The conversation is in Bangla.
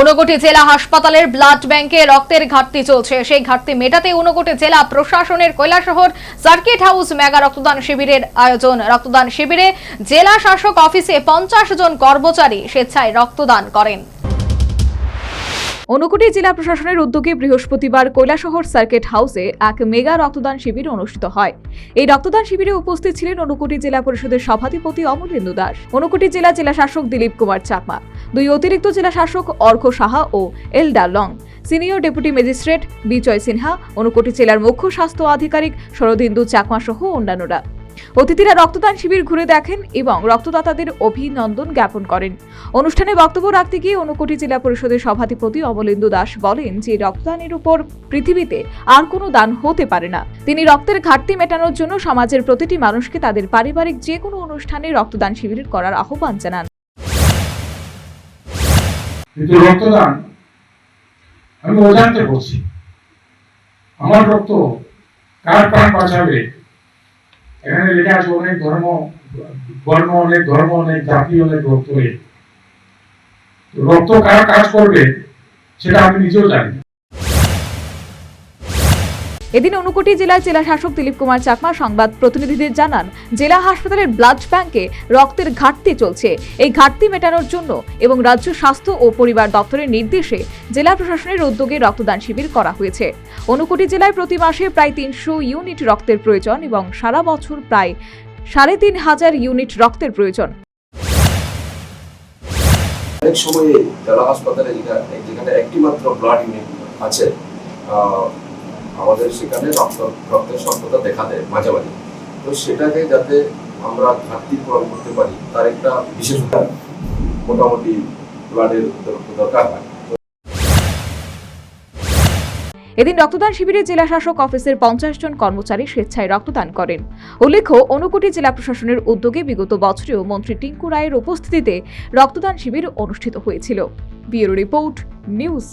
ঊনকোটি জেলা হাসপাতালের ব্লাড ব্যাংকে রক্তের ঘাটতি চলছে। সেই ঘাটতি মেটাতে ঊনকোটি জেলা প্রশাসনের কৈলাসহর সার্কিট হাউস মেগা রক্তদান শিবিরের আয়োজন। রক্তদান শিবিরে জেলা শাসক অফিসে পঞ্চাশ জন কর্মচারী স্বেচ্ছায় রক্তদান করেন। ঊনকোটি জেলা প্রশাসনের উদ্যোগে বৃহস্পতিবার কৈলাসহর সার্কিট হাউসে এক মেগা রক্তদান শিবির অনুষ্ঠিত হয়। এই রক্তদান শিবিরে উপস্থিত ছিলেন ঊনকোটি জেলা পরিষদের সভাধিপতি অমলেন্দু দাস ঊনকোটি জেলা জেলা শাসক দিলীপ কুমার চাকমা, দুই অতিরিক্ত জেলা শাসক অর্ঘ সাহা ও L Dalong senior deputy magistrate Bijoy Sinha Unakoti জেলার মুখ্য স্বাস্থ্য আধিকারিক শরদিন্দু চাকমা সহ অন্যান্যরা। অতিথিরা রক্তদান শিবির ঘুরে দেখেন এবং রক্তদাতাদের অভিনন্দন জ্ঞাপন করেন। অনুষ্ঠানে বক্তব্য রাখতে গিয়ে ঊনকোটি জেলা পরিষদের সভাধিপতি অমলেন্দু দাস বলেন যে, রক্তদানের উপর পৃথিবীতে আর কোনো দান হতে পারে না। তিনি রক্তের ঘাটতি মেটানোর জন্য সমাজের প্রতিটি মানুষকে তাদের পারিবারিক যে কোনো অনুষ্ঠানে রক্তদান শিবির করার আহ্বান জানান। আমি অজান্তে করছি আমার রক্ত কার প্রাণ বাঁচাবে? এখানে লেখা আছে অনেক ধর্ম বর্ণ অনেক, ধর্ম অনেক, জাতি অনেক, রক্ত। রক্ত কারা কাজ করবে, সেটা আমি নিজেও জানি। এদিন অনুকুটি জেলার জেলা শাসক দিলীপ কুমার চাকমা সংবাদ প্রতিনিধিদের জানান, জেলা হাসপাতালের ব্লাড ব্যাংকে রক্তের ঘাটতি চলছে। এই ঘাটতি মেটানোর জন্য এবং রাজ্য স্বাস্থ্য ও পরিবার দপ্তরের নির্দেশে জেলা প্রশাসনের উদ্যোগে রক্তদান শিবির করা হয়েছে। ঊনকোটি জেলায় প্রতি মাসে প্রায় তিনশো ইউনিট রক্তের প্রয়োজন এবং সারা বছর প্রায় সাড়ে তিন হাজার ইউনিট রক্তের প্রয়োজন। অনেক সময় জেলা হাসপাতালে যেখানে একটি মাত্র ব্লাড ইউনিট আছে আমাদের সেখানে রক্ত রক্তের স্বল্পতা দেখা দেয় মাঝে মাঝে তো সেটাকে যাতে আমরা ঘাটতি পূরণ করতে পারি, তার একটা বিশেষ মোটামুটি ব্লাডের দরকার হয়। এদিন রক্তদান শিবিরে জেলা শাসক অফিসের পঞ্চাশ জন কর্মচারী স্বেচ্ছায় রক্তদান করেন। উল্লেখ্য, অনুকোটি জেলা প্রশাসনের উদ্যোগে বিগত বছরেও মন্ত্রী টিঙ্কু রায়ের উপস্থিতিতে রক্তদান শিবির অনুষ্ঠিত হয়েছিল। Report, news